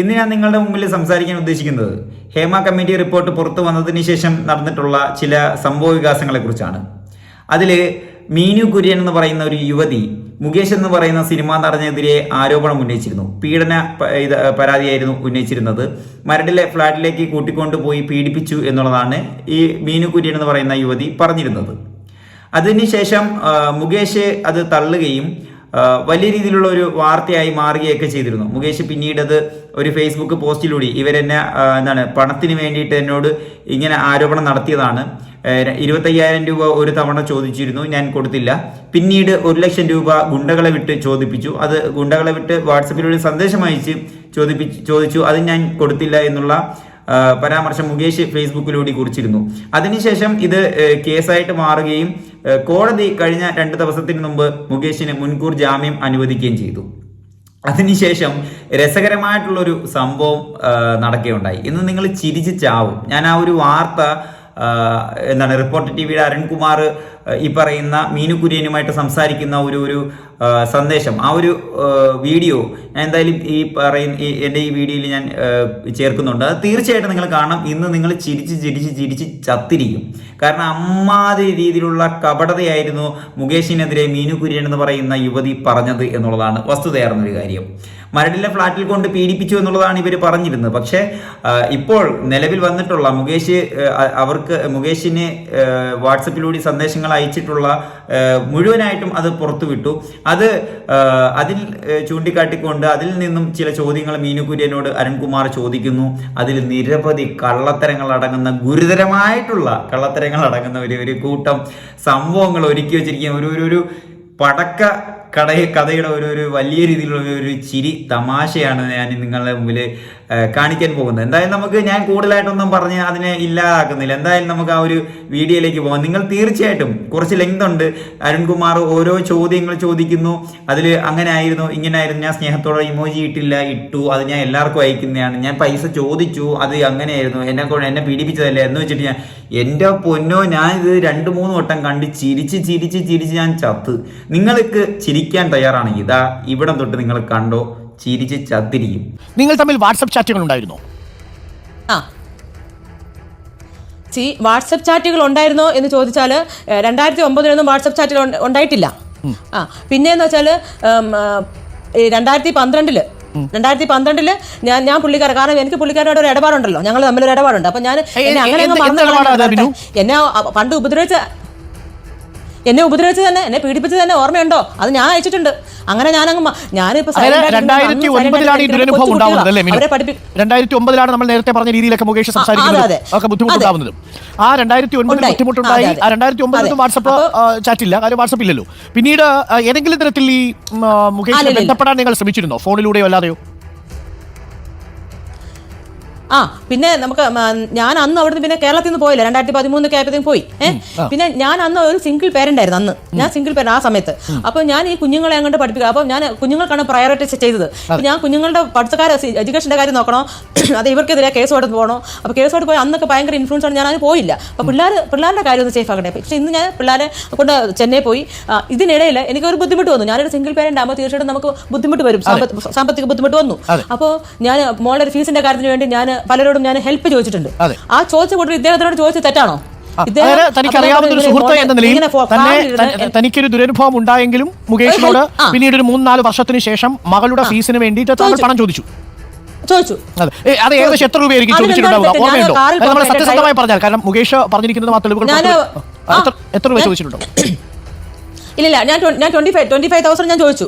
ഇന്ന് ഞാൻ നിങ്ങളുടെ മുമ്പിൽ സംസാരിക്കാൻ ഉദ്ദേശിക്കുന്നത് ഹേമ കമ്മിറ്റി റിപ്പോർട്ട് പുറത്തു വന്നതിന് ശേഷം നടന്നിട്ടുള്ള ചില സംഭവ വികാസങ്ങളെ കുറിച്ചാണ്. അതിൽ മീനു കുര്യൻ എന്ന് പറയുന്ന ഒരു യുവതി മുകേഷ് എന്ന് പറയുന്ന സിനിമാ നടനെതിരെ ആരോപണം ഉന്നയിച്ചിരുന്നു. പീഡന ഇത് പരാതിയായിരുന്നു ഉന്നയിച്ചിരുന്നത്. മരടിലെ ഫ്ളാറ്റിലേക്ക് കൂട്ടിക്കൊണ്ടുപോയി പീഡിപ്പിച്ചു എന്നുള്ളതാണ് ഈ മീനു കുര്യൻ എന്ന് പറയുന്ന യുവതി പറഞ്ഞിരുന്നത്. അതിനുശേഷം മുകേഷ് അത് തള്ളുകയും വലിയ രീതിയിലുള്ള ഒരു വാർത്തയായി മാറുകയൊക്കെ ചെയ്തിരുന്നു. മുകേഷ് പിന്നീട് അത് ഒരു ഫേസ്ബുക്ക് പോസ്റ്റിലൂടെ ഇവരെന്നെ എന്താണ് പണത്തിന് വേണ്ടിയിട്ട് എന്നോട് ഇങ്ങനെ ആരോപണം നടത്തിയതാണ്. ഇരുപത്തയ്യായിരം രൂപ ഒരു തവണ ചോദിച്ചിരുന്നു ഞാൻ കൊടുത്തില്ല. പിന്നീട് ഒരു ലക്ഷം രൂപ ഗുണ്ടകളെ വിട്ട് ചോദിപ്പിച്ചു. അത് ഗുണ്ടകളെ വിട്ട് വാട്സപ്പിലൂടെ സന്ദേശം അയച്ച് ചോദിപ്പിച്ചു ചോദിച്ചു അത് ഞാൻ കൊടുത്തില്ല എന്നുള്ള പരാമർശം മുകേഷ് ഫേസ്ബുക്കിലൂടെ കുറിച്ചിരുന്നു. അതിനുശേഷം ഇത് കേസായിട്ട് മാറുകയും കോടതി കഴിഞ്ഞ രണ്ട് ദിവസത്തിന് മുമ്പ് മുകേഷിന് മുൻകൂർ ജാമ്യം അനുവദിക്കുകയും ചെയ്തു. അതിനുശേഷം രസകരമായിട്ടുള്ളൊരു സംഭവം നടക്കുകയുണ്ടായി. ഇന്ന് നിങ്ങൾ ചിരിച്ച് ചാവും. ഞാൻ ആ ഒരു വാർത്ത എന്താണ് റിപ്പോർട്ട് ടി വിയുടെ അരുൺകുമാർ ഈ പറയുന്ന മീനുകുര്യനുമായിട്ട് സംസാരിക്കുന്ന ഒരു ഒരു സന്ദേശം. ആ ഒരു വീഡിയോ ഞാൻ എന്തായാലും ഈ പറയുന്ന എന്റെ ഈ വീഡിയോയിൽ ഞാൻ ചേർക്കുന്നുണ്ട്. അത് തീർച്ചയായിട്ടും നിങ്ങൾ കാണണം. ഇന്ന് നിങ്ങൾ ചിരിച്ച് ചിരിച്ച് ചിരിച്ച് ചത്തിരിക്കും. കാരണം അമ്മാതിരി രീതിയിലുള്ള കപടതയായിരുന്നു മുകേഷിനെതിരെ മീനുകുര്യൻ എന്ന് പറയുന്ന യുവതി പറഞ്ഞത് എന്നുള്ളതാണ് വസ്തുതയാർന്നൊരു കാര്യം. മരടിലെ ഫ്ളാറ്റിൽ കൊണ്ട് പീഡിപ്പിച്ചു എന്നുള്ളതാണ് ഇവർ പറഞ്ഞിരുന്നത്. പക്ഷേ ഇപ്പോൾ നിലവിൽ വന്നിട്ടുള്ള മുകേഷ് അവർക്ക് മുകേഷിന് വാട്സപ്പിലൂടെ സന്ദേശങ്ങൾ അയച്ചിട്ടുള്ള മുഴുവനായിട്ടും അത് പുറത്തുവിട്ടു. അത് അതിൽ ചൂണ്ടിക്കാട്ടിക്കൊണ്ട് അതിൽ നിന്നും ചില ചോദ്യങ്ങൾ മീനു കുര്യനോട് അരുൺകുമാർ ചോദിക്കുന്നു. അതിൽ നിരവധി കള്ളത്തരങ്ങൾ അടങ്ങുന്ന ഗുരുതരമായിട്ടുള്ള കള്ളത്തരങ്ങൾ അടങ്ങുന്ന ഒരു ഒരു കൂട്ടം സംഭവങ്ങൾ ഒരുക്കി വെച്ചിരിക്കുന്ന ഒരു ഒരു പടക്ക കട കഥയുടെ ഒരു ഒരു വലിയ രീതിയിലുള്ള ഒരു- ചിരി തമാശയാണ് ഞാൻ നിങ്ങളുടെ മുമ്പിൽ കാണിക്കാൻ പോകുന്നത്. എന്തായാലും നമുക്ക് ഞാൻ കൂടുതലായിട്ടൊന്നും പറഞ്ഞ് അതിനെ ഇല്ലാതാക്കുന്നില്ല. എന്തായാലും നമുക്ക് ആ ഒരു വീഡിയോയിലേക്ക് പോകാം. നിങ്ങൾ തീർച്ചയായിട്ടും കുറച്ച് ലെങ്ത് ഉണ്ട്. അരുൺകുമാർ ഓരോ ചോദ്യങ്ങൾ ചോദിക്കുന്നു. അതിൽ അങ്ങനെ ആയിരുന്നു ഇങ്ങനെ ആയിരുന്നു ഞാൻ സ്നേഹത്തോടെ ഇമോജി ഇട്ടില്ല ഇട്ടു. അത് ഞാൻ എല്ലാവർക്കും അയക്കുന്നതാണ്. ഞാൻ പൈസ ചോദിച്ചു അത് അങ്ങനെയായിരുന്നു. എന്നെ എന്നെ പീഡിപ്പിച്ചതല്ലേ? എന്ന് വെച്ചിട്ട് ഞാൻ എന്റെ പൊന്നോ ഞാൻ ഇത് രണ്ട് മൂന്ന് വട്ടം കണ്ട് ചിരിച്ച് ചിരിച്ച് ചിരിച്ച് ഞാൻ ചത്ത്. നിങ്ങൾക്ക് ചിരിക്കാൻ തയ്യാറാണ്. ഇതാ ഇവിടം തൊട്ട് നിങ്ങൾ കണ്ടോ ചിരിച്ച് ചത്തിരിക്കും നിങ്ങൾ തമ്മിൽ വാട്സപ്പ് ചാറ്റുകൾ ഉണ്ടായിരുന്നോ? ആ. വാട്സപ്പ് ചാറ്റുകൾ ഉണ്ടായിരുന്നോ എന്ന് ചോദിച്ചാൽ രണ്ടായിരത്തി ഒമ്പതിലൊന്നും വാട്സപ്പ് ചാറ്റുകൾ ഉണ്ടായിട്ടില്ല. ആ പിന്നെന്ന് വെച്ചാൽ രണ്ടായിരത്തി പന്ത്രണ്ടിൽ രണ്ടായിരത്തി പന്ത്രണ്ടിൽ ഞാൻ ഞാൻ പുള്ളിക്കാരൻ കാരണം എനിക്ക് പുള്ളിക്കാരോട് ഒരു ഇടപാടുണ്ടല്ലോ. ഞങ്ങൾ തമ്മിലൊരു ഇടപാടുണ്ട്. അപ്പൊ ഞാൻ എന്നെ അങ്ങനെ. എന്നെ പണ്ട് ഉപദ്രവിച്ച എന്നെ ഉപദ്രവിച്ചു തന്നെ എന്നെ പീഡിപ്പിച്ചു തന്നെ ഓർമ്മയുണ്ടോ? അത് ഞാൻ അയച്ചിട്ടുണ്ട്. അങ്ങനെ ഞാൻ അങ്ങ് ഞാനിപ്പോ രണ്ടായിരത്തി ഒൻപതിലാണ് ഈ ദുരനുഭവം ഉണ്ടാവുന്നത് അല്ലേ രണ്ടായിരത്തി ഒമ്പതിലാണ് നമ്മൾ നേരത്തെ പറഞ്ഞ രീതിയിലൊക്കെ മുകേഷ് സംസാരിക്കുന്നത്. ഒക്കെ ബുദ്ധിമുട്ടുണ്ടാവുന്നത്. ആ രണ്ടായിരത്തി ഒൻപതിൽ. ബുദ്ധിമുട്ടുണ്ടായി. ആ രണ്ടായിരത്തി ഒമ്പതിലും. വാട്സപ്പ് അപ്പൊ- ചാറ്റ് ഇല്ല കാര്യം വാട്സപ്പ് ഇല്ലല്ലോ പിന്നീട് ഏതെങ്കിലും തരത്തിൽ ഈ അല്ലല്ല. ബന്ധപ്പെടാൻ നിങ്ങൾ ശ്രമിച്ചിരുന്നോ? ഫോണിലൂടെയോ അല്ലാതെയോ? ആ പിന്നെ നമുക്ക് ഞാൻ അന്ന് അവിടുന്ന് പിന്നെ കേരളത്തിൽ നിന്ന് പോയില്ല. രണ്ടായിരത്തി പതിമൂന്ന് ആയപ്പോഴത്തേക്കും പോയി. പിന്നെ ഞാൻ അന്ന് ഒരു സിംഗിൾ പേരന്റ് ആയിരുന്നു അന്ന്. ഞാൻ സിംഗിൾ പേരന്റ് ആ സമയത്ത്. അപ്പൊ ഞാൻ ഈ കുഞ്ഞുങ്ങളെ അങ്ങോട്ട് പഠിപ്പിക്കുക. അപ്പൊ ഞാൻ കുഞ്ഞുങ്ങൾക്കാണ് പ്രയോറിറ്റൈസ് ചെയ്തത്. ഞാൻ കുഞ്ഞുങ്ങളുടെ പഠിത്തക്കാരെ എഡ്യൂക്കേഷന്റെ കാര്യം നോക്കണോ? അത് ഇവർക്കെതിരെ കേസ് കൊടുത്ത് പോകണോ? അപ്പൊ കേസ് കൊടുത്ത് പോയി അന്നൊക്കെ ഭയങ്കര ഇൻഫ്ലുവൻസ് ആണ്. ഞാൻ അതിന് പോയില്ല. അപ്പൊ പിള്ളേർ പിള്ളേരുടെ കാര്യം ഒന്ന് സേഫ് ആക്കട്ടെ പക്ഷെ ഇന്ന് ഞാൻ പിള്ളേരെ കൊണ്ട് ചെന്നൈ പോയി. ഇതിനിടയിൽ എനിക്ക് ഒരു ബുദ്ധിമുട്ട് വന്നു. ഞാനൊരു സിംഗിൾ പേരന്റ് ആകുമ്പോൾ തീർച്ചയായിട്ടും നമുക്ക് ബുദ്ധിമുട്ട് വരും. സാമ്പത്തിക ബുദ്ധിമുട്ട് വന്നു. അപ്പോൾ ഞാൻ മോളുടെ ഒരു ഫീസിന്റെ കാര്യത്തിന് വേണ്ടി ഞാൻ പലരോടും ഞാൻ ഹെൽപ്പ് ചോദിച്ചിട്ടുണ്ട്. ആ ചോദിച്ച കൂട്ടർ ഇദ്ദേഹത്തിനോട് ചോദിച്ചത് തെറ്റാണോ? ഒരു സുഹൃത്ത് എന്ന നിലയിൽ തന്നെ തനിക്കൊരു ദുരനുഭവം ഉണ്ടായെങ്കിലും മുകേഷിനോട് പിന്നീട് ഒരു മൂന്നാൽ നാല് വർഷത്തിന് ശേഷം മകളുടെ ഫീസിന് വേണ്ടിയിട്ട് താങ്കൾ പണം ചോദിച്ചു. ചോദിച്ചു. അതെ. ഏകദേശം എത്ര രൂപയായിരിക്കും ചോദിച്ചിട്ടുണ്ടാവുക? ഓർമ്മയുണ്ടോ നമ്മൾ സത്യസന്ധമായി പറഞ്ഞാൽ കാരണം മുകേഷ് പറഞ്ഞിരിക്കുന്നത് മാത്രം എത്ര- രൂപ ചോദിച്ചിട്ടുണ്ടോ? ഇല്ല ഞാൻ ഞാൻ twenty five twenty five thousand ഞാൻ ചോദിച്ചു.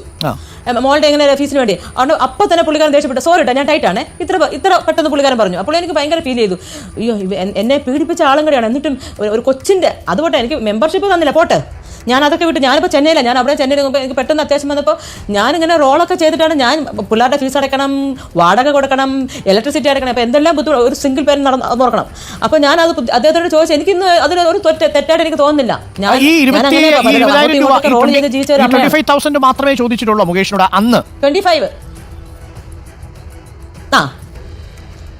മോളുടെ എങ്ങനെ ഫീസിന് വേണ്ടി? അതുകൊണ്ട് അപ്പോൾ തന്നെ പുള്ളിക്കാരൻ ദേഷ്യപ്പെട്ടു. സോറി കേട്ടോ ഞാൻ ടൈറ്റാണ് ഇത്ര ഇത്ര പെട്ടെന്ന് പുള്ളിക്കാരൻ പറഞ്ഞു. അപ്പോൾ എനിക്ക് ഭയങ്കര ഫീൽ ചെയ്തു. അയ്യോ എന്നെ പീഡിപ്പിച്ച ആളും കൂടെയാണ്. എന്നിട്ടും ഒരു- കൊച്ചിന്റെ അതുപോട്ടെ എനിക്ക് മെമ്പർഷിപ്പ് തന്നില്ല. പോട്ടെ. ഞാൻ അതൊക്കെ വിട്ട് ഞാനിപ്പോൾ ചെന്നൈയിലാണ് ഞാൻ അവിടെ ചെന്നൈയിൽ എനിക്ക് പെട്ടെന്ന് അത്യാവശ്യം വന്നപ്പോൾ ഞാനിങ്ങനെ റോളൊക്കെ ചെയ്തിട്ടാണ് ഞാൻ പിള്ളേരുടെ ഫീസ് അടയ്ക്കണം വാടക കൊടുക്കണം ഇലക്ട്രിസിറ്റി അടയ്ക്കണം. അപ്പോൾ എന്തെല്ലാം ബുദ്ധിമുട്ട് ഒരു സിംഗിൾ പേര് നടന്ന് നോക്കണം. അപ്പോൾ ഞാൻ അത് അദ്ദേഹത്തോട് ചോദിച്ചു എനിക്കിന്ന് അതിൽ ഒരു തെറ്റായിട്ട് എനിക്ക് തോന്നുന്നില്ല. ഞാൻ റോൾ ചെയ്ത് ജീവിച്ച ഒരു മാത്രമേ ചോദിച്ചിട്ടുള്ളൂ മുകേഷിനോട് അന്ന്. ട്വന്റി ഫൈവ് ആ.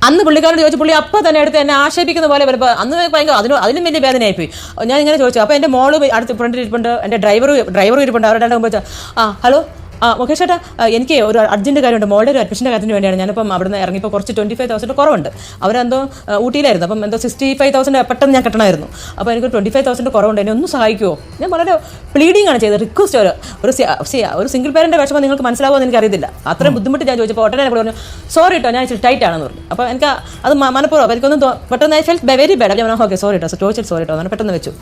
അന്ന് പുള്ളിക്കാരോട് ചോദിച്ചു പുള്ളി അപ്പം തന്നെ എടുത്ത് എന്നെ ആക്ഷേപിക്കുന്ന പോലെ വരുമ്പോൾ അന്ന് ഭയങ്കര അതിന് അതിലും വലിയ വേദനയായിപ്പോയി. ഞാൻ ഇങ്ങനെ ചോദിച്ചു അപ്പോൾ എന്റെ മോൾ അടുത്ത് ഫ്രണ്ടിൽ ഇരിപ്പുണ്ട് എന്റെ ഡ്രൈവർ ഡ്രൈവർ ഇരിപ്പുണ്ട് അവരുടെ മുമ്പ് ആ ഹലോ ആ മുഖേഷ് ചേട്ടാ എനിക്ക് ഒരു അർജന്റ് കാര്യമുണ്ട്. മോളുടെ ഒരു അഡ്മിഷന്റെ കാര്യത്തിന് വേണ്ടിയാണ്. ഞാനിപ്പം അവിടെ നിന്ന് ഇറങ്ങിയപ്പോൾ കുറച്ച് ട്വന്റി ഫൈവ് തൗസൻഡ് കുറവുണ്ട്. അവരെന്തോ ഊട്ടിയിലായിരുന്നു. അപ്പം എന്തോ സിക്സ്റ്റി ഫൈവ് തൗസൻഡ് പെട്ടെന്ന് ഞാൻ കെട്ടണമായിരുന്നു. അപ്പോൾ എനിക്ക് ട്വന്റി ഫൈവ് തൗസൻഡ് കുറവുണ്ട്. എന്നെ ഒന്ന് സഹായിക്കുമോ ഞാൻ വളരെ പ്ലീഡിംഗ് ആണ് ചെയ്തത്. റിക്വസ്റ്റ് ഒരു ഒരു ഒരു സിംഗിൾ പേരന്റെ വിഷമം നിങ്ങൾക്ക് മനസ്സിലാവുമെന്ന് എനിക്ക് അറിയത്തില്ല അത്രയും ബുദ്ധിമുട്ട് ഞാൻ ചോദിച്ചപ്പോൾ ഉടനെ എന്നോട് പറഞ്ഞു സോറി കേട്ടോ ഞാൻ ഇച്ചിരി ടൈറ്റ് ആണെന്ന് പറഞ്ഞു. അപ്പോൾ എനിക്ക് അത് മനഃപൂർവം എനിക്കൊന്നും പെട്ടെന്ന് ഐ ഫെൽ വെരി ബാഡ് ഞാൻ ഓക്കെ സോറി കേട്ടോ ചോദിച്ചിട്ട് സോറി കേട്ടോ പെട്ടെന്ന് വെച്ചു.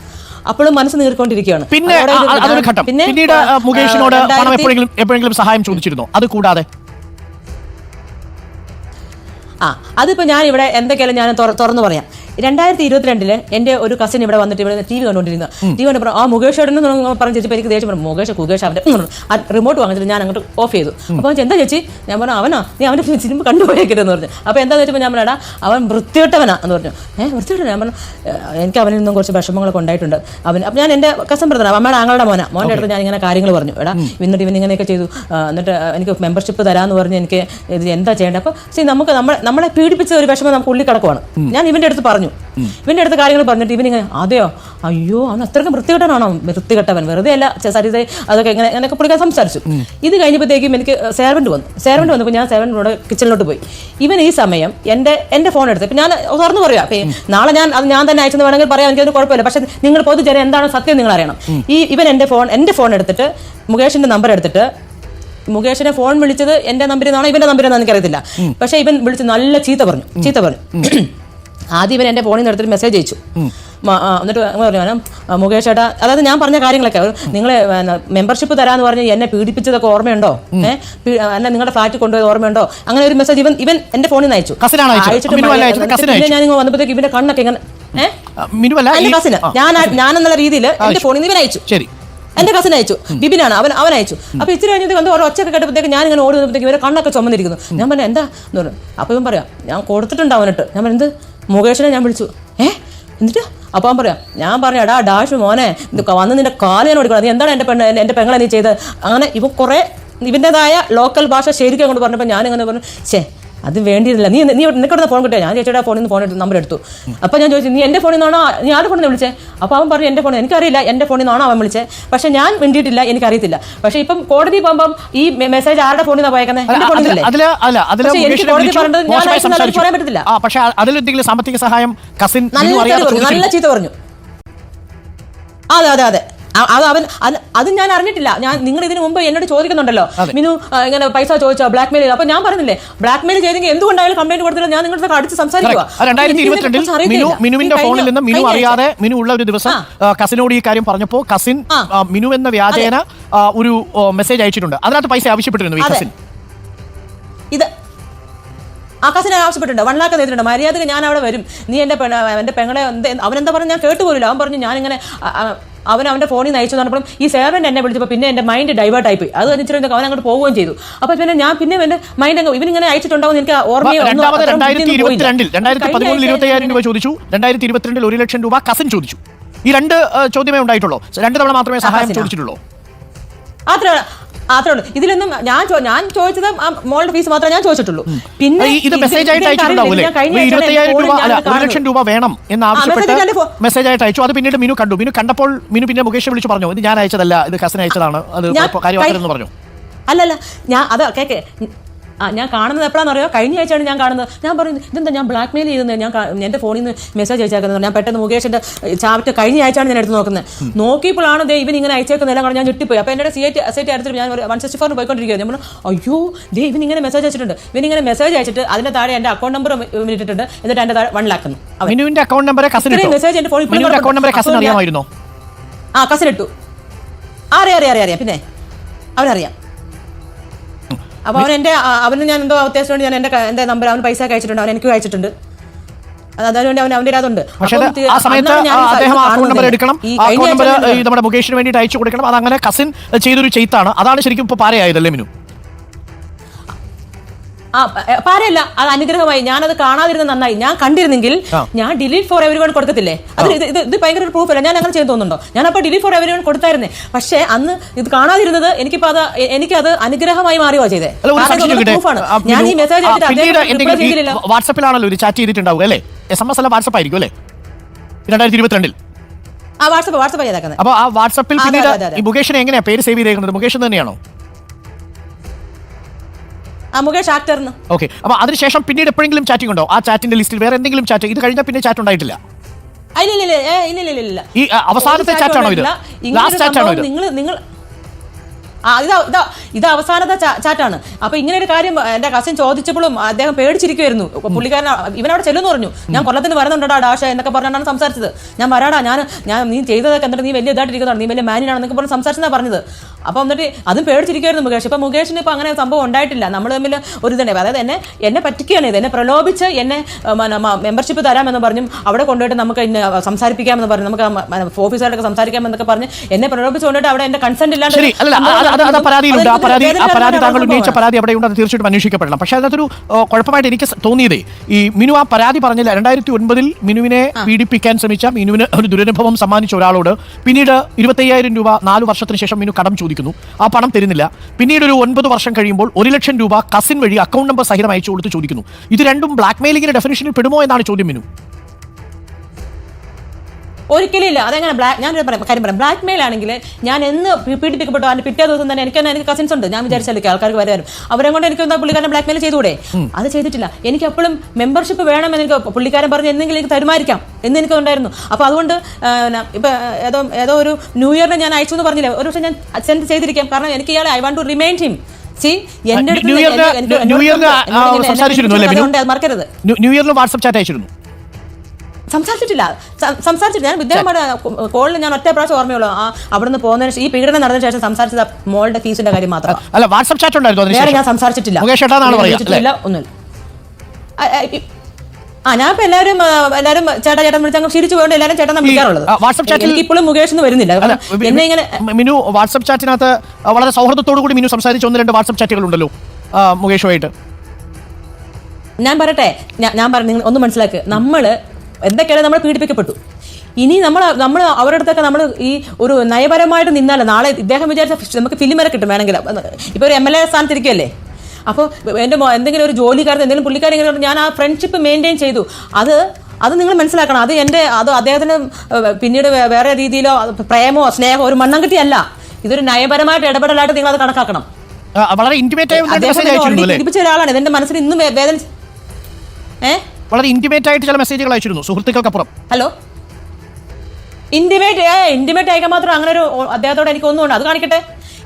അപ്പോഴും മനസ്സ് നീർക്കൊണ്ടിരിക്കുകയാണ്. പിന്നെ അതൊരു ഘട്ടം. പിന്നീട് മുകേഷിനോട് പണം എപ്പോഴെങ്കിലും എപ്പോഴെങ്കിലും സഹായം ചോദിച്ചിരുന്നു? അത് കൂടാതെ. ആ അതിപ്പോൾ ഞാൻ ഇവിടെ എന്തൊക്കെയാലും ഞാൻ തുറ- തുറന്നു പറയാം. രണ്ടായിരത്തി ഇരുപത്തിരണ്ടിൽ എന്റെ ഒരു കസിൻ ഇവിടെ വന്നിട്ട് ഇവിടെ ടി വി കണ്ടുകൊണ്ടിരുന്നു. ടി വി കണ്ടപ്പോൾ ആ മുകേഷ് ഏട്ടൻ എന്ന് പറഞ്ഞ് ചേച്ചി എനിക്ക് ദേഷ്യം പറഞ്ഞു മുകേഷ് കുകേഷ് അവന്റെ ആ റിമോട്ട് വാങ്ങിച്ചിട്ട് ഞാൻ അങ്ങോട്ട് ഓഫ് ചെയ്തു. അപ്പോൾ എന്താ ചേച്ചി? ഞാൻ പറഞ്ഞു അവനാ നീ അവന്റെ സിനിമ കണ്ടുപോയേക്കരുതെന്ന് പറഞ്ഞു. അപ്പോൾ എന്താന്ന് വെച്ചപ്പോൾ ഞാൻ പറഞ്ഞാ അവൻ വൃത്തികെട്ടവനാ എന്ന് പറഞ്ഞു. ഏഹ് വൃത്തികെട്ടവനാ? ഞാൻ പറഞ്ഞു എനിക്ക് അവനിൽ നിന്നും കുറച്ച് വിഷമങ്ങളൊക്കെ ഉണ്ടായിട്ടുണ്ട്. അവൻ അപ്പോൾ ഞാൻ എന്റെ കസൻ ബ്രദറാണ് അമ്മയുടെ ആങ്ങളുടെ മോനാ. മോന്റെ അടുത്ത് ഞാൻ ഇങ്ങനെ കാര്യങ്ങൾ പറഞ്ഞു. എടാ എന്നിട്ട് ഇവൻ ഇങ്ങനെയൊക്കെ ചെയ്തു. എന്നിട്ട് എനിക്ക് മെമ്പർഷിപ്പ് തരാന്ന് പറഞ്ഞ് എനിക്ക് ഇത് എന്താ ചെയ്യേണ്ടത്? അപ്പോൾ നമുക്ക് നമ്മളെ നമ്മളെ പീഡിപ്പിച്ച ഒരു വിഷമം നമുക്ക് ഉള്ളിൽ കിടക്കുവാണ്. ഞാൻ ഇവന്റെ അടുത്ത് പറഞ്ഞു. ഇവന്റെ അടുത്ത് കാര്യങ്ങൾ പറഞ്ഞിട്ട് ഇവനിങ്ങനെ അതെയോ? അയ്യോ അവൻ അത്രയ്ക്കും വൃത്തികെട്ടവനാണോ? വൃത്തികെട്ടവൻ. വെറുതെ അല്ല സരിത അതൊക്കെ ഇങ്ങനെ അങ്ങനെയൊക്കെ പുള്ളിക്കാൻ സംസാരിച്ചു. ഇത് കഴിഞ്ഞപ്പോഴത്തേക്കും എനിക്ക് സേവന്റ് വന്നു. സേവന്റ് വന്നപ്പോൾ ഞാൻ സേവന്റിനോട് കിച്ചണിലോട്ട് പോയി. ഇവൻ ഈ സമയം എന്റെ എന്റെ ഫോൺ എടുത്ത് ഇപ്പം ഞാൻ തുറന്നു പറയാം. അപ്പം നാളെ ഞാൻ അത് ഞാൻ തന്നെ അയച്ചെന്ന് വേണമെങ്കിൽ പറയാം എനിക്കതിന് കുഴപ്പമില്ല. പക്ഷേ നിങ്ങൾ പൊതുജനം എന്താണ് സത്യം നിങ്ങൾ അറിയണം. ഈ ഇവൻ എന്റെ ഫോൺ എന്റെ ഫോൺ എടുത്തിട്ട് മുകേഷിന്റെ നമ്പർ എടുത്തിട്ട് മുകേഷിനെ ഫോൺ വിളിച്ചത് എന്റെ നമ്പരിൽ നിന്നാണോ ഇവന്റെ നമ്പരിൽ നിന്നാണെന്ന് എനിക്കറിയത്തില്ല. പക്ഷേ ഇവൻ വിളിച്ച് നല്ല ചീത്ത പറഞ്ഞു. ചീത്ത പറഞ്ഞു. ആദ്യം ഇവൻ എന്റെ ഫോണിൽ നിന്ന് എടുത്തിട്ട് മെസ്സേജ് അയച്ചു എന്നിട്ട് അങ്ങനെ പറഞ്ഞു "മാനം, ആ, മുകേഷ് ചേട്ടാ അതായത് ഞാൻ പറഞ്ഞ കാര്യങ്ങളൊക്കെ നിങ്ങൾ മെമ്പർഷിപ്പ് തരാന്ന് പറഞ്ഞ് എന്നെ പീഡിപ്പിച്ചതൊക്കെ ഓർമ്മയുണ്ടോ? എന്നെ നിങ്ങളുടെ ഫ്ലാറ്റ് കൊണ്ടുപോയത് ഓർമ്മയുണ്ടോ? അങ്ങനെ ഒരു മെസ്സേജ് ഇവൻ ഇവൻ എന്റെ ഫോണിൽ നിന്ന് അയച്ചു. അയച്ചിട്ട് പിന്നെ ഞാൻ നിങ്ങൾ വന്നപ്പോഴത്തേക്ക് ഇവന്റെ കണ്ണൊക്കെ ഇങ്ങനെ ഏഹ് കസിന് ഞാൻ ഞാൻ എന്നുള്ള രീതിയിൽ എന്റെ ഫോണിൽ നിന്ന് ഇവൻ അയച്ചു. ശരി. എന്റെ കസിൻ അയച്ചു. ബിബിനാണ് അവൻ അവൻ അയച്ചു. അപ്പൊ ഇച്ചിരി കഴിഞ്ഞത് വന്ന് ഒരു ഒച്ചയൊക്കെ കേട്ടപ്പോഴത്തേക്ക് ഞാൻ ഇങ്ങനെ ഓടി വന്നപ്പോഴത്തേക്ക് ഇവരെ കണ്ണൊക്കെ ചുമന്നിരിക്കുന്നു. ഞാൻ പറഞ്ഞു എന്താ? എന്ന് പറഞ്ഞു. അപ്പൊ ഇവൻ പറയാം ഞാൻ കൊടുത്തിട്ടുണ്ട് അവനിട്ട്. ഞാൻ പറഞ്ഞു എന്ത്? മുകേഷിനെ ഞാൻ വിളിച്ചു. ഏ? എന്നിട്ട്? അപ്പം പറയാം ഞാൻ പറഞ്ഞു എടാ ഡാഷ് മോനെ വന്ന് നിന്റെ കാൽ ഞാൻ ഓടിക്കണം നീ എന്താണ് എന്റെ പെണ്ണ് എന്റെ പെങ്ങളെ നീ ചെയ്തത്? അങ്ങനെ ഇവ കുറേ ഇവന്റെതായ ലോക്കൽ ഭാഷ ശരിക്കും അങ്ങോട്ട് പറഞ്ഞപ്പോൾ ഞാൻ ഇങ്ങനെ പറഞ്ഞു ഛേ അത് വേണ്ടിയിരുന്നില്ല നീ നീ നിനക്കിടുന്ന ഫോൺ കിട്ടിയാ? ഞാൻ ചേച്ചിയുടെ ഫോണിൽ നിന്ന് ഫോൺ എടുത്ത് നമ്പർ എടുത്തു. അപ്പോൾ ഞാൻ ചോദിച്ചു നീ എന്റെ ഫോണിൽ നിന്നാണോ? നീ ആരുടെ ഫോണിൽ നിന്ന് വിളിച്ചേ? അപ്പോൾ അവൻ പറഞ്ഞു എന്റെ ഫോണിൽ എനിക്കറിയില്ല എന്റെ ഫോണിൽ നിന്നാണോ അവൻ വിളിച്ചേ? പക്ഷേ ഞാൻ വേണ്ടിയിട്ടില്ല എനിക്കറിയത്തില്ല. പക്ഷേ ഇപ്പം കോടതി പോകുമ്പം ഈ മെസ്സേജ് ആരുടെ ഫോണിൽ നിന്നാണ് പോയേക്കുന്നത് എന്റെ ഫോണിൽ എനിക്ക് കോടതി പറഞ്ഞത് ഞാൻ പറയാൻ പറ്റത്തില്ല. പക്ഷെ സാമ്പത്തിക സഹായം കസിൻ നല്ല ചീത്ത പറഞ്ഞു. അതെ അതെ അതെ. അത് അവൻ അത് ഞാൻ അറിഞ്ഞിട്ടില്ല. ഞാൻ നിങ്ങൾ ഇതിനു മുമ്പ് എന്നോട് ചോദിക്കുന്നുണ്ടല്ലോ. മിനു ഇങ്ങനെ പൈസ ചോദിച്ചോ ബ്ലാക്ക് മെയിൽ അപ്പൊ ഞാൻ പറഞ്ഞില്ലേ ബ്ലാക്ക് മെയിൽ ചെയ്തെങ്കിൽ എന്തുകൊണ്ടായാലും കംപ്ലൈന്റ് കൊടുത്തില്ല ഞാൻ നിങ്ങളുടെ അടിച്ച് സംസാരിക്കുക ഫോണിൽ നിന്ന് മിനു അറിയാതെ മിനു ഉള്ള ഒരു ദിവസം കസിനോട് ഈ കാര്യം പറഞ്ഞപ്പോ കസിൻ മിനു എന്ന വ്യാജേന ഒരു മെസ്സേജ് അയച്ചിട്ടുണ്ട്. അതിനകത്ത് പൈസ ആവശ്യപ്പെട്ടിരുന്നു കസിൻ. ഇത് ആ കസിനെ ആവശ്യപ്പെട്ടിട്ടുണ്ട്. വൺ ലാക്ക് നേരിട്ടുണ്ട് മര്യാദയ്ക്ക് ഞാൻ അവിടെ വരും. നീ എന്റെ പെണ്ണ എന്റെ പെങ്ങളെ എന്ത് അവനെന്താ പറഞ്ഞു ഞാൻ കേട്ടുപോലില്ല അവൻ പറഞ്ഞു ഞാനിങ്ങനെ അവൻ അവന്റെ ഫോണിൽ നിന്ന് അയച്ചു പറഞ്ഞപ്പോൾ ഈ സേവന്റെ എന്നെ വിളിച്ചപ്പോൾ പിന്നെ എന്റെ മൈൻഡ് ഡൈവേർട്ട് ആയിപ്പോയി അത് കഴിഞ്ഞിട്ട് അവൻ അങ്ങോട്ട് പോവുകയും ചെയ്തു. അപ്പോൾ പിന്നെ ഞാൻ പിന്നെ എന്റെ മൈൻഡ് അങ്ങ് ഇവനിങ്ങനെ അയച്ചിട്ടുണ്ടാവും എനിക്ക് രൂപ ചോദിച്ചു. രണ്ടായിരത്തി ഇരുപത്തിരണ്ടിൽ ഒരു ലക്ഷം രൂപ കസിൻ ചോദിച്ചു. ഈ രണ്ട് ചോദ്യമേ ഉണ്ടായിട്ടുള്ളൂ. രണ്ട് തവണ മാത്രമേ സഹായം ചോദിച്ചിട്ടുള്ളൂ. അത്ര അത്രേ ഉള്ളൂ. ഇതിലൊന്നും ഞാൻ ഞാൻ ചോദിച്ചത് ആ മോളുടെ ഫീസ് മാത്രമേ ഞാൻ ചോദിച്ചിട്ടുള്ളൂ. പിന്നെ ഇത് മെസ്സേജ് ആയിട്ട് ലക്ഷം രൂപ വേണം എന്ന് ആവശ്യപ്പെട്ട് മെസ്സേജ് ആയിട്ട് അയച്ചു. അത് പിന്നീട് മിനു കണ്ടു. മിനു കണ്ടപ്പോൾ മിനു പിന്നെ മുകേഷ് വിളിച്ചു പറഞ്ഞു ഇത് ഞാൻ അയച്ചതല്ല ഇത് ഹസൻ അയച്ചതാണ് അത് ഞാൻ കാര്യമാക്കരുതെന്ന് പറഞ്ഞു. അല്ലല്ല ഞാൻ അത് കേക്കെ. ആ ഞാൻ കാണുന്നത് എപ്പോഴാണെന്ന് അറിയോ? കഴിഞ്ഞ ആഴ്ചയാണ് ഞാൻ കാണുന്നത്. ഞാൻ പറയുന്നത് ഇതെന്താ ഞാൻ ബ്ലാക്ക് മെയിൽ ചെയ്യുന്നത് ഞാൻ എന്റെ ഫോണിൽ നിന്ന് മെസ്സേജ് അയച്ചേക്കുന്നത് ഞാൻ പെട്ടെന്ന് മുകേഷിന്റെ ചാപ്റ്റ് കഴിഞ്ഞ ആഴ്ചയാണ് ഞാൻ എടുത്ത് നോക്കുന്നത്. നോക്കിയപ്പോഴാണ് ദേ ഇവൻ ഇങ്ങനെ അയച്ചേക്കുന്നത് എല്ലാം ഞാൻ ഞെട്ടിപ്പോയി. അപ്പോൾ എന്റെ സി ഐ എസ് ഐ അടുത്തിട്ട് ഞാൻ വൺ സിക്സ്റ്റി ഫോറിന് പോയിക്കൊണ്ടിരിക്കുകയാണ്. ഞാൻ പറഞ്ഞു അയ്യോ ദേ ഇവൻ ഇങ്ങനെ മെസ്സേജ് അയച്ചിട്ടുണ്ട്. ഇവൻ ഇങ്ങനെ മെസ്സേജ് അയച്ചിട്ട് അതിന്റെ താഴെ എന്റെ അക്കൗണ്ട് നമ്പർ ഇട്ടിട്ടുണ്ട്. എന്നിട്ട് എന്റെ താഴെ വൺ ലാക്ക് മിനുവിന്റെ അക്കൗണ്ട് നമ്പർ കസിൻ മെസ്സേജ് എന്റെ ഫോണിൽ അക്കൗണ്ട് നമ്പർ കസിൻ അറിയാമായിരുന്നോ? ആ കസിൻ ഇട്ടു. അറിയാം അറിയാം അറിയാം അറിയാം. പിന്നെ അവനറിയാം അപ്പോൾ അവൻ എന്റെ അവന് ഞാൻ എന്തോ അത്യാവശ്യം വേണ്ടി ഞാൻ എന്റെ എന്റെ എന്റെ നമ്പർ അവൻ പൈസ അയച്ചിട്ടുണ്ട് അവൻ എനിക്ക് അയച്ചിട്ടുണ്ട്. അത് അതിനുവേണ്ടി അവൻ അവന്റെ അതുണ്ട്. പക്ഷേ അപ്പം ആ സമയത്ത് അദ്ദേഹം അക്കൗണ്ട് നമ്പർ എടുക്കണം. അക്കൗണ്ട് നമ്പർ നമ്മുടെ മുകേഷിന് വേണ്ടിയിട്ട് അയച്ചു കൊടുക്കണം. അതങ്ങനെ കസിൻ ചെയ്തൊരു ചെയ്ത്താണ്. അതാണ് ശരിക്കും ഇപ്പൊ പാരയായതല്ലേ മിനു? ആ പ- പാരയല്ല അത് അനുഗ്രഹമായി. അത് കാണാതിരുന്ന നന്നായി. ഞാൻ കണ്ടിരുന്നെങ്കിൽ ഞാൻ ഡിലീറ്റ് ഫോർ എവരി വൺ കൊടുക്കത്തില്ലേ? അത് ഇത് ഇത് ഭയങ്കര ഒരു പ്രൂഫ് അല്ല. ഞാൻ അങ്ങനെ ചെയ്തു തോന്നുന്നുണ്ടോ? ഞാൻ അപ്പോൾ ഡിലീറ്റ് ഫോർ എവരി വൺ കൊടുത്തായിരുന്നേ. പക്ഷേ അന്ന് ഇത് കാണാതിരുന്നത് എനിക്കിപ്പോ അത് എനിക്കത് അനുഗ്രഹമായി മാറിയോ ചെയ്തേ? പ്രൂഫാണ് ഞാൻ ഈ മെസ്സേജ് വാട്സപ്പിലാണല്ലോ ഒരു ചാറ്റ് ചെയ്തിട്ടുണ്ടാവുക അല്ലേ? എസ് എം എസ് അല്ല വാട്സപ്പ് ആയിരിക്കും അല്ലേ? രണ്ടായിരത്തി ഇരുപത്തിരണ്ടിൽ. ആ വാട്സപ്പ് വാട്സപ്പ് ചെയ്തേക്കുന്നത് അപ്പൊ ആ വാട്സപ്പിൽ പിന്നീട് മുകേഷിനെ എങ്ങനെയാ പേര് സേവ് ചെയ്തേക്കുന്നത്? മുകേഷ് തന്നെയാണോ? മുകേഷ് ആക്ടറിന്. ഓക്കെ അപ്പൊ അതിനുശേഷം പിന്നീട് എപ്പോഴെങ്കിലും ചാറ്റിംഗ് ഉണ്ടോ? ആ ചാറ്റിന്റെ ലിസ്റ്റിൽ വേറെ എന്തെങ്കിലും ചാറ്റ് ഇത് കഴിഞ്ഞാൽ പിന്നെ ചാറ്റ് ഉണ്ടായിട്ടില്ല. ഈ, അവസാനത്തെ ചാറ്റാണോ ഇത്? ലാസ്റ്റ് ഇത്? നിങ്ങൾ നിങ്ങൾ ആ ഇതാ ഇതാ ഇത് അവസാനത്തെ ചാറ്റാണ് അപ്പൊ ഇങ്ങനെ ഒരു കാര്യം എന്റെ കസിൻ ചോദിച്ചപ്പോഴും അദ്ദേഹം പേടിച്ചിരിക്കുമായിരുന്നു പുള്ളിക്കാരൻ ഇവനവിടെ ചെല്ലുന്നു പറഞ്ഞു. ഞാൻ കൊല്ലത്തിന് വരുന്നുണ്ടടാ ഡാഷ എന്നൊക്കെ പറഞ്ഞാണ് സംസാരിച്ചത്. ഞാൻ വരാടാ ഞാൻ ഞാൻ നീ ചെയ്തതൊക്കെ എന്നിട്ട് നീ വലിയ ഇതായിട്ടിരിക്കുന്നതാണ് നീ വലിയ മാനിനാണെന്നൊക്കെ പറഞ്ഞ് സംസാരിച്ചാ പറഞ്ഞത്. അപ്പൊ എന്നിട്ട് അതും പേടിച്ചിരിക്കുമായിരുന്നു മുകേഷ്. ഇപ്പൊ മുകേഷിന് ഇപ്പോൾ അങ്ങനെ സംഭവം ഉണ്ടായിട്ടില്ല. നമ്മൾ തമ്മിൽ ഒരു ഇതുണ്ട്. അതായത് എന്നെ എന്നെ പറ്റിക്കുകയാണ് ഇത്. എന്നെ പ്രലോഭിച്ച് എന്നെ മെമ്പർഷിപ്പ് തരാമെന്ന് പറഞ്ഞു അവിടെ കൊണ്ടുപോയിട്ട് നമുക്ക് ഇന്ന് സംസാരിപ്പിക്കാമെന്ന് പറഞ്ഞു നമുക്ക് ഓഫീസറായിട്ടൊക്കെ സംസാരിക്കാമെന്നൊക്കെ പറഞ്ഞ് എന്നെ പ്രലോഭിച്ച് കൊണ്ടിട്ട് അവിടെ എന്റെ കൺസെന്റ് ഇല്ലാണ്ട് പരാതിയിലുണ്ട് ആ പരാതി ആ പരാതി താങ്കൾ ഉന്നയിച്ച പരാതി അവിടെയുണ്ട് അത് തീർച്ചയായിട്ടും അന്വേഷിക്കപ്പെടണം. പക്ഷേ അതിനകത്തൊരു കുഴപ്പമായിട്ട് എനിക്ക് തോന്നിയതേ ഈ മിനു ആ പരാതി പറഞ്ഞില്ല. രണ്ടായിരത്തി ഒൻപതിൽ മിനുവിനെ പീഡിപ്പിക്കാൻ ശ്രമിച്ച മിനുവിന് ഒരു ദുരനുഭവം സമ്മാനിച്ച ഒരാളോട് പിന്നീട് ഇരുപത്തയ്യായിരം രൂപ നാല് വർഷത്തിന് ശേഷം മിനു കടം ചോദിക്കുന്നു ആ പണം തരുന്നില്ല. പിന്നീട് ഒരു ഒൻപത് വർഷം കഴിയുമ്പോൾ ഒരു ലക്ഷം രൂപ കസിൻ വഴി അക്കൗണ്ട് നമ്പർ സഹിതം അയച്ചു കൊടുത്ത് ചോദിക്കുന്നു. ഇത് രണ്ടും ബ്ലാക്ക് മെയിലിംഗിന്റെ ഡെഫിനേഷനിൽ പെടുമോ എന്നാണ് ചോദ്യം മിനു? ഒരിക്കലും ഇല്ല അതെങ്ങനെ ബ്ലാക്ക് ഞാനൊരു പറയാം. കാര്യം പറയാം. ബ്ലാക്ക് മെയിൽ ആണെങ്കിൽ ഞാൻ എന്ന് പീഡിപ്പിക്കപ്പെട്ടു? അതിന്റെ പിറ്റേ ദിവസം തന്നെ എനിക്ക് എനിക്ക് കസിൻസ് ഉണ്ട്. ഞാൻ വിചാരിച്ചാലേ ആൾക്കാർക്ക് വരാനും അവരെ കൊണ്ട് എനിക്ക് എന്താ പുള്ളിക്കാരൻ ബ്ലാക്ക് മെയിൽ ചെയ്തുകൂടെ അത് ചെയ്തിട്ടില്ല. എനിക്ക് എപ്പോഴും മെമ്പർഷിപ്പ് വേണം എനിക്ക് പുള്ളിക്കാരൻ പറഞ്ഞ് എന്തെങ്കിലും എനിക്ക് തരുമായിരിക്കാം എന്ന് എനിക്ക് ഉണ്ടായിരുന്നു അപ്പൊ അതുകൊണ്ട് ഇപ്പൊ ഏതോ ഏതോ ഒരു ന്യൂ ഇയറിന് ഞാൻ അയച്ചു എന്ന് പറഞ്ഞില്ല? ഒരു പക്ഷേ ഞാൻ സെൻഡ് ചെയ്തിരിക്കാം. കാരണം എനിക്ക് ഇയാളെ I want to remind him see എന്റെ അടുത്ത് ന്യൂ ഇയറിന് വാട്സ്ആപ്പ് ഇയറിന് മറക്കരുത്. ന്യൂ- ഇയറിൽ വാട്സപ്പ് ചാറ്റ് അയച്ചിരുന്നു. സംസാരിച്ചിട്ടില്ല. സംസാരിച്ചിട്ട് സംസാരിച്ചിട്ടില്ല. ഞാൻ വിദ്യാഭ്യാസ കോളിൽ ഞാൻ ഒറ്റ പ്രാവശ്യം ഓർമ്മയുള്ളൂ. ആ അവിടുന്ന് പോകുന്നതിന് ഈ പീഡനം നടന്ന ശേഷം സംസാരിച്ചത് മോളുടെ ഫീസിന്റെ കാര്യം മാത്രം. അല്ല ചാറ്റ് ഉണ്ടായിരുന്നു വേറെ ഞാൻ സംസാരിച്ചിട്ടില്ല. സംസാരിച്ചിട്ടില്ല ഒന്നുമില്ല. ആ, ഞാൻ ഇപ്പൊ എല്ലാവരും എല്ലാരും എല്ലാവരും ചേട്ടാ ചേട്ടൻ വിളിച്ച് അങ്ങ് പോയോണ്ട് എല്ലാവരും ചേട്ടൻ വിളിക്കാറുള്ളത്. ചാറ്റിൽ- ഇപ്പോഴും മുകേഷ് എന്ന് വരുന്നില്ല. എന്നെ ഇങ്ങനെ മിനു വാട്സപ്പ് ചാറ്റിനകത്ത് വളരെ സൗഹൃദത്തോടു കൂടി മിനു സംസാരിച്ച ഒന്ന് രണ്ട് വാട്സപ്പ് ചാറ്റുകൾ ഉണ്ടല്ലോ മുകേഷുമായിട്ട്. ഞാൻ പറയട്ടെ ഞാൻ പറഞ്ഞു നിങ്ങൾ ഒന്ന് മനസ്സിലാക്ക്. നമ്മൾ എന്തൊക്കെയാണ് നമ്മൾ പീഡിപ്പിക്കപ്പെട്ടു? ഇനി നമ്മൾ നമ്മൾ അവരുടെ അടുത്തൊക്കെ നമ്മൾ ഈ ഒരു നയപരമായിട്ട് നിന്നാലേ നാളെ ഇദ്ദേഹം വിചാരിച്ച നമുക്ക് ഫിലിം വരെ കിട്ടും വേണമെങ്കിൽ. ഇപ്പോൾ ഒരു എം എൽ എ സ്ഥാനത്തിരിക്കുകയല്ലേ? അപ്പോൾ എന്റെ എന്തെങ്കിലും ഒരു ജോലിക്കാരൻ എന്തെങ്കിലും പുള്ളിക്കാരൻ ഇങ്ങനെ ഞാൻ ആ ഫ്രണ്ട്ഷിപ്പ് മെയിന്റെയിൻ ചെയ്തു. അത് അത് നിങ്ങൾ മനസ്സിലാക്കണം. അത് എന്റെ അത് അദ്ദേഹത്തിന് പിന്നീട് വേറെ രീതിയിലോ പ്രേമോ സ്നേഹമോ ഒരു മണ്ണം കിട്ടിയല്ല ഇതൊരു നയപരമായിട്ട് ഇടപെടലായിട്ട് നിങ്ങൾ അത് കണക്കാക്കണം. വളരെ ഇന്റിമേറ്റ് ആയി ഒരാളാണ്. ഇതെന്റെ മനസ്സിൽ ഇന്നും വേദന ഏഹ് വളരെ ഇന്റിമേറ്റ് ആയിട്ട് ചില മെസ്സേജുകൾ അയച്ചിരുന്നു. സുഹൃത്തുക്കൾക്കപ്പുറം. ഹലോ ഇന്റിമേറ്റ് ഇന്റിമേറ്റ് അയക്കാൻ മാത്രം അങ്ങനെ ഒരു അദ്ദേഹത്തോട് എനിക്ക് ഒന്നും അത് കാണിക്കട്ടെ?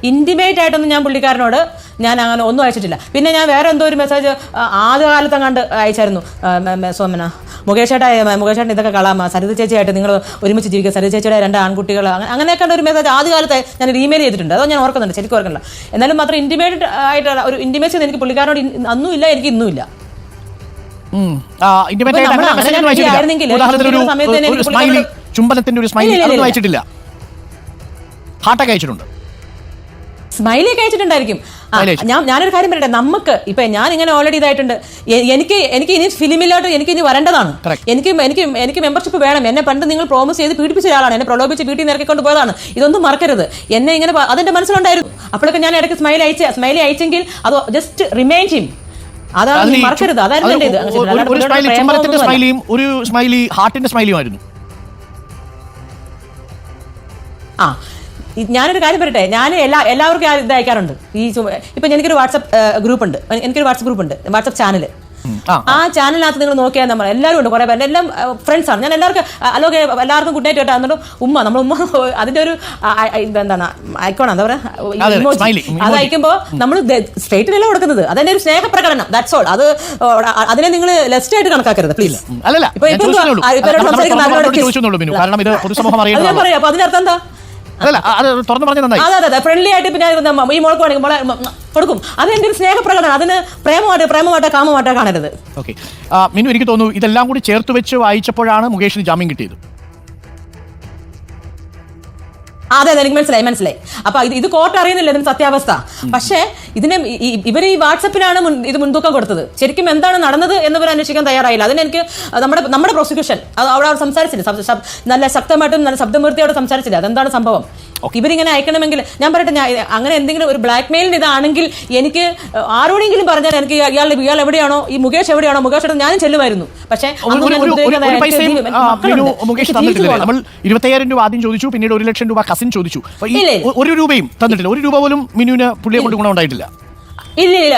ഇന്റിമേറ്റ് ആയിട്ടൊന്നും ഞാൻ പുള്ളിക്കാരനോട് ഞാൻ അങ്ങനെ ഒന്നും അയച്ചിട്ടില്ല. പിന്നെ ഞാൻ വേറെ എന്തോ ഒരു മെസ്സേജ് ആദ്യ കാലത്ത് കണ്ട് അയച്ചായിരുന്നു സോമന മുകേഷ് ചേട്ടാ മുകേഷ് ചേട്ടൻ ഇതൊക്കെ കളാമ സരിത ചേച്ചിയായിട്ട് നിങ്ങൾ ഒരുമിച്ച് ജീവിക്കുക. സരിത ചേച്ചിയുടെ രണ്ട് ആൺകുട്ടികൾ അങ്ങനെ അങ്ങനെയൊക്കെ ഒരു മെസ്സേജ് ആദ്യ കാലത്ത് ഞാൻ ഇമെയിൽ ചെയ്തിട്ടുണ്ട്. അതോ ഞാൻ ഓർക്കുന്നുണ്ട് ശരിക്കും ഓർക്കുന്നില്ല. എന്നാലും മാത്രം ഇന്റിമേറ്റ് ആയിട്ടുള്ള ഒരു ഇന്റിമേഷൻ എനിക്ക് പുള്ളിക്കാരനോട് അന്നും ഇല്ല എനിക്ക് ഇന്നും ഇല്ല. ഇന്റിമേറ്റ് ആയിട്ട് അങ്ങനെ ഉദാഹരണത്തിന് ഒരു സ്മൈലി ചുംബനത്തിന്റെ ഒരു സ്മൈലി അതൊന്നും. അയച്ചിട്ടില്ല ഹാർട്ടൊക്കെ അയച്ചിട്ടുണ്ട്. സ്മൈലി അയച്ചു. ഞാൻ ഞാനൊരു കാര്യം പറയട്ടെ. നമുക്ക് ഇപ്പൊ ഞാൻ ഇങ്ങനെ ഓൾറെഡി ഇതായിട്ടുണ്ട് എനിക്ക് എനിക്ക് ഇനി ഫിലിമിലോട്ട് എനിക്ക് ഇനി വരേണ്ടതാണ്. എനിക്ക് എനിക്ക് എനിക്ക് മെമ്പർഷിപ്പ് വേണം. എന്നെ പണ്ട് നിങ്ങൾ പ്രോമിസ് ചെയ്ത് പീഡിപ്പിച്ച ഒരാളാണ്. എന്നെ പ്രലോഭിച്ച് വീട്ടിൽ നിന്ന് ഇറക്കിക്കൊണ്ട് പോയതാണ്. ഇതൊന്നും മറക്കരുത്. എന്നെ ഇങ്ങനെ അതിന്റെ മനസ്സിലുണ്ടായിരുന്നു. അപ്പോഴൊക്കെ ഞാൻ ഇടയ്ക്ക് സ്മൈൽ അയച്ച സ്മൈലി അയച്ചെങ്കിൽ അത് ജസ്റ്റ് റിമൈൻഡ് ചെയ്യും അതാണ് മറക്കരുത്. അതായിരുന്നു. സ്മൈലിയും ഒരു സ്മൈലി ഹാർട്ടിന്റെ സ്മൈലിയും ആയിരുന്നു. ആ ഞാനൊരു കാര്യം പറയട്ടെ. ഞാൻ എല്ലാ എല്ലാവർക്കും ഇത് അയക്കാറുണ്ട്. ഈ ഇപ്പൊ എനിക്കൊരു വാട്സപ്പ് ഗ്രൂപ്പ് ഉണ്ട് എനിക്കൊരു വാട്സപ്പ് ഗ്രൂപ്പ് ഉണ്ട് വാട്സപ്പ് ചാനൽ ആ, ചാനലിനകത്ത് നിങ്ങൾ നോക്കിയാൽ നമ്മൾ എല്ലാവരും ഉണ്ട്. കുറെ പേര്. എല്ലാം ഫ്രണ്ട്സ് ആണ്. ഞാൻ എല്ലാവർക്കും ഹലോ എല്ലാവർക്കും നൈറ്റ് കേട്ടോ. എന്നിട്ട് ഉമ്മ നമ്മൾ ഉമ്മ അതിന്റെ ഒരു എന്താണ്? ഐക്കോൺ എന്താ പറയാ അത് അയക്കുമ്പോ അയക്കുമ്പോൾ നമ്മൾ സ്ട്രേറ്റിലല്ല കൊടുക്കുന്നത്? അതെന്റെ ഒരു സ്നേഹപ്രകടനം. ദാറ്റ്സ് ഓൾ അത് അതിനെ നിങ്ങൾ ലെസ്റ്റ് ആയിട്ട് കണക്കാക്കരുത്. പ്ലീസ് അല്ലല്ല. ഇപ്പൊ ഞാൻ ഇപ്പൊ സംസാരിക്കുന്ന കാരണം ഇത് പൊതുസമൂഹം അതിനർത്ഥം എന്താ? അല്ലല്ല അത് തുറന്നു പറഞ്ഞ നന്നായി. അതെ അതെ ഫ്രണ്ട്ലി ആയിട്ട് പിന്നെ ഈ മോൾക്ക് വേണമെങ്കിൽ മോളെ കൊടുക്കും. അത് എന്റെ ഒരു സ്നേഹപ്രകടനം അതിന് പ്രേമമായിട്ട് പ്രേമമായിട്ട് കാമമായിട്ട് കാണരുത്. ഓക്കെ. മിനു എനിക്ക് തോന്നുന്നു ഇതെല്ലാം കൂടി ചേർത്ത് വെച്ച് വായിച്ചപ്പോഴാണ് മുകേഷിന് ജാമ്യം കിട്ടിയത്. അതെ അതെ എനിക്ക് മനസ്സിലായി മനസ്സിലായി. അപ്പൊ ഇത് ഇത് കോർട്ട് അറിയുന്നില്ല ഇതിന് സത്യാവസ്ഥ. പക്ഷേ ഇതിനെ ഇവർ ഈ വാട്സപ്പിനാണ് ഇത് മുൻതൂക്കം കൊടുത്തത്. ശരിക്കും എന്താണ് നടന്നത് എന്നിവർ അന്വേഷിക്കാൻ തയ്യാറായില്ല. അതിന് എനിക്ക് നമ്മുടെ നമ്മുടെ പ്രോസിക്യൂഷൻ അവിടെ അവർ സംസാരിച്ചില്ല. നല്ല ശക്തമായിട്ടും നല്ല ശബ്ദമൂർത്തിയോടെ സംസാരിച്ചില്ല. അതെന്താണ് സംഭവം? ഇവരിങ്ങനെ അയക്കണമെങ്കിൽ ഞാൻ പറയട്ടെ ഞാൻ അങ്ങനെ എന്തെങ്കിലും ഒരു ബ്ലാക്ക് മെയിലിന് ഇതാണെങ്കിൽ എനിക്ക് ആരോടെങ്കിലും പറഞ്ഞാൽ എനിക്ക് ഇയാൾ ഇയാൾ എവിടെയാണോ ഈ മുകേഷ് എവിടെയാണോ മുകേഷ് ഏട്ടൻ ഞാനും ചെല്ലുമായിരുന്നു. പക്ഷേ. മുകേഷ് തന്നിട്ടില്ല. നമ്മൾ ഇരുപത്തയ്യായിരം രൂപ ആദ്യം ചോദിച്ചു പിന്നീട് ഒരു ലക്ഷം രൂപ കസിൻ ചോദിച്ചു. ഒരു രൂപയും തന്നിട്ടില്ല. ഒരു രൂപ പോലും മിനുവിന് പുള്ളിയെ കൊണ്ട് ഗുണം ഉണ്ടായിട്ടില്ല. ഇല്ല ഇല്ല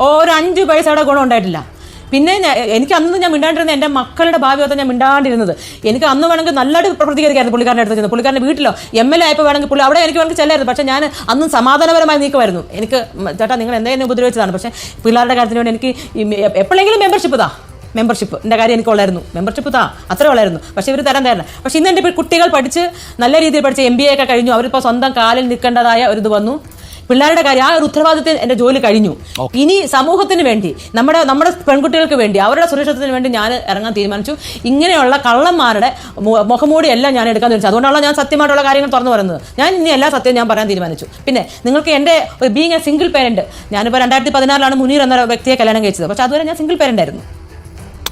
ഒരു അഞ്ച് പൈസയുടെ ഗുണം ഉണ്ടായിട്ടില്ല. പിന്നെ എനിക്ക് അന്ന് ഞാൻ മിണ്ടാണ്ടിരുന്നത് എന്റെ മക്കളുടെ ഭാവി ഓർത്ത് ഞാൻ മിണ്ടാണ്ടിരുന്നത്. എനിക്ക് അന്ന് വേണമെങ്കിൽ നല്ലൊരു പ്രതികരിക്കായിരുന്നു പുള്ളിക്കാരന്റെ അടുത്ത് ചെന്ന്. പുള്ളിക്കാരന്റെ വീട്ടിലോ എം എൽ എ ആയപ്പോൾ വേണമെങ്കിൽ പുള്ളി അവിടെ എനിക്ക് വേണമെങ്കിൽ ചെല്ലായിരുന്നു. പക്ഷേ ഞാൻ അന്നും സമാധാനപരമായി നീക്കുമായിരുന്നു. എനിക്ക് ചേട്ടാ നിങ്ങൾ എന്തെങ്കിലും ഉപദ്രവിച്ചതാണ്. പക്ഷേ പിള്ളേരുടെ കാര്യത്തിന് വേണ്ടി എനിക്ക് എപ്പോഴെങ്കിലും മെമ്പർഷിപ്പ് താ. മെമ്പർഷിപ്പ് എന്റെ കാര്യം എനിക്ക് ഉള്ളായിരുന്നു. മെമ്പർഷിപ്പ് താ. അത്രേ ഉള്ളായിരുന്നു. പക്ഷേ ഇവർ തരാൻ തരണം പക്ഷേ ഇന്ന് എന്റെ കുട്ടികൾ പഠിച്ച് നല്ല രീതിയിൽ പഠിച്ച് എം ബി എ ഒക്കെ കഴിഞ്ഞു. അവരിപ്പോൾ സ്വന്തം കാലിൽ നിൽക്കേണ്ടതായ ഒരു ഇത് വന്നു. പിള്ളേരുടെ കാര്യം ആ ഒരു ഉത്തരവാദിത്തത്തിൽ എന്റെ ജോലി കഴിഞ്ഞു. ഇനി സമൂഹത്തിന് വേണ്ടി നമ്മുടെ നമ്മുടെ പെൺകുട്ടികൾക്ക് വേണ്ടി അവരുടെ സുരക്ഷിതത്തിന് വേണ്ടി ഞാൻ ഇറങ്ങാൻ തീരുമാനിച്ചു. ഇങ്ങനെയുള്ള കള്ളന്മാരുടെ മുഖമൂടി എല്ലാം ഞാൻ എടുക്കാൻ തീരുമാനിച്ചു. അതുകൊണ്ടാണ് ഞാൻ സത്യമായിട്ടുള്ള കാര്യങ്ങൾ തുറന്നു പറയുന്നത്. ഞാൻ ഇനി എല്ലാ സത്യം ഞാൻ പറയാൻ തീരുമാനിച്ചു. പിന്നെ നിങ്ങൾക്ക് എന്റെ ബീങ് എ സിംഗിൾ പേരന്റ് ഞാനിപ്പോൾ രണ്ടായിരത്തി പതിനാറിലാണ് മുനീർ എന്ന വ്യക്തിയെ കല്യാണം കഴിച്ചത്. പക്ഷെ അതുവരെ ഞാൻ സിംഗിൾ പേരന്റ് ആയിരുന്നു.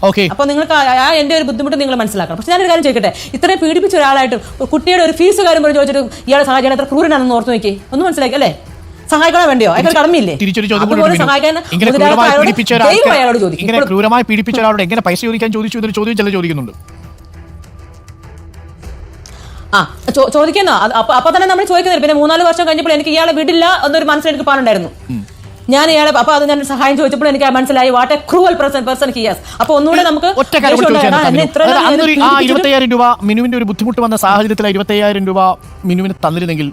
ഓക്കെ. അപ്പോൾ നിങ്ങൾക്ക് ആ- എന്റെ എന്റെ ഒരു ബുദ്ധിമുട്ട് നിങ്ങൾ മനസ്സിലാക്കണം. പക്ഷെ ഞാനൊരു കാര്യം ചോദിക്കട്ടെ? ഇത്രയും പീഡിപ്പിച്ച ഒരാളായിട്ട് കുട്ടിയുടെ ഒരു ഫീസ് കാര്യം പോലും ചോദിച്ചിട്ട് ഇയാളെ സാഹചര്യം എത്ര ക്രൂരനാണെന്ന് ഓർത്ത് നോക്കി ഒന്ന് മനസ്സിലാക്കി അല്ലേ? സഹായിക്കണോ വേണ്ടിയോ? അയാൾക്ക് കടമയില്ലേ? തിരിച്ചൊരു ചോദ്യം കൂടി ഇങ്ങനെ ക്രൂരമായി പീഡിപ്പിച്ച ഇങ്ങനെ ക്രൂരമായി പീഡിപ്പിച്ച ഒരാളോട് എങ്ങനെ പൈസ ചോദിക്കാൻ ചോദിച്ചു എന്നൊരു ചോദ്യം ചില ചോദിക്കുന്നുണ്ട്. ആ ചോദിക്കുന്നോ. അപ്പൊ തന്നെ നമ്മൾ ചോദിക്കുന്നില്ല. പിന്നെ മൂന്നാൽ വർഷം കഴിഞ്ഞപ്പോൾ എനിക്ക് ഇയാളെ വിടില്ല എന്നൊരു മനസ്സിൽ എനിക്ക് പാടുണ്ടായിരുന്നു. ഞാൻ ഇയാളെ അപ്പൊ അത് ഞാൻ സഹായം ചോദിച്ചപ്പോൾ എനിക്ക് മനസ്സിലായി. What a cruel person person he's അപ്പൊ ഒന്നുകൂടെ നമുക്ക് ഇരുപത്തയ്യായിരം രൂപ മിനുവിന്റെ ഒരു ബുദ്ധിമുട്ട് വന്ന സാഹചര്യത്തിൽ ഇരുപത്തയ്യായിരം രൂപ മിനുവിന് തന്നിരുന്നെങ്കിൽ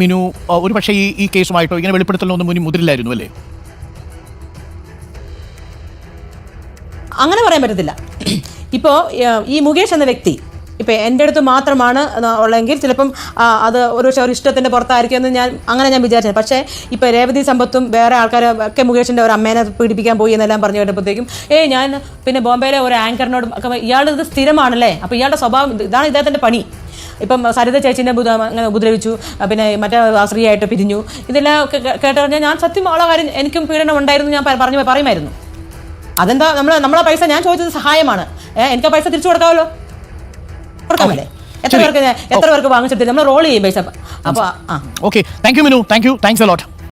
മിനു ഒരു പക്ഷേ ഈ ഈ കേസുമായിട്ടോ ഇങ്ങനെ വെളിപ്പെടുത്തലൊന്നും മുന്നിൽ മുതിരില്ലായിരുന്നു അല്ലേ? അങ്ങനെ പറയാൻ പറ്റത്തില്ല. ഇപ്പോൾ ഈ മുകേഷ് എന്ന വ്യക്തി ഇപ്പം എന്റെ അടുത്ത് മാത്രമാണ് ഉള്ളതെങ്കിൽ ചിലപ്പം അത് ഒരു പക്ഷേ ഒരു ഇഷ്ടത്തിന്റെ പുറത്തായിരിക്കും എന്ന് ഞാൻ അങ്ങനെ ഞാൻ വിചാരിച്ചത് പക്ഷേ ഇപ്പോൾ രേവതി സമ്പത്തും വേറെ ആൾക്കാരും ഒക്കെ മുകേഷിന്റെ ഒരു അമ്മേനെ പീഡിപ്പിക്കാൻ പോയി എന്നെല്ലാം പറഞ്ഞു കേട്ടപ്പോഴത്തേക്കും ഏയ് ഞാൻ പിന്നെ ബോംബെയിലെ ഒരു ആങ്കറിനോടും ഒക്കെ ഇയാളുടെ ഇത് സ്ഥിരമാണല്ലേ? അപ്പോൾ ഇയാളുടെ സ്വഭാവം ഇത് ഇതാണ് ഇദ്ദേഹത്തിന്റെ പണി. ഇപ്പം സരിത ചേച്ചിന്റെ ബുധ അങ്ങനെ ഉപദ്രവിച്ചു പിന്നെ മറ്റേ സ്ത്രീയായിട്ട് പിരിഞ്ഞു. ഇതെല്ലാം ഒക്കെ കേ- കേട്ട് കഴിഞ്ഞാൽ ഞാൻ സത്യം ഉള്ള കാര്യം എനിക്കും പീഡനം ഉണ്ടായിരുന്നു ഞാൻ പറഞ്ഞു പറയുമായിരുന്നു. അതെന്താ നമ്മൾ നമ്മളെ പൈസ ഞാൻ ചോദിച്ചത് സഹായമാണ്. എനിക്ക് ആ പൈസ തിരിച്ചു കൊടുക്കാമല്ലോ? കൊടുക്കാമല്ലേ? എത്ര. പേർക്ക് എത്ര പേർക്ക് വാങ്ങിച്ചിട്ട് നമ്മൾ റോൾ ചെയ്യും പൈസ. അപ്പോൾ ആ. Okay thank you Minu. Thank you thanks a lot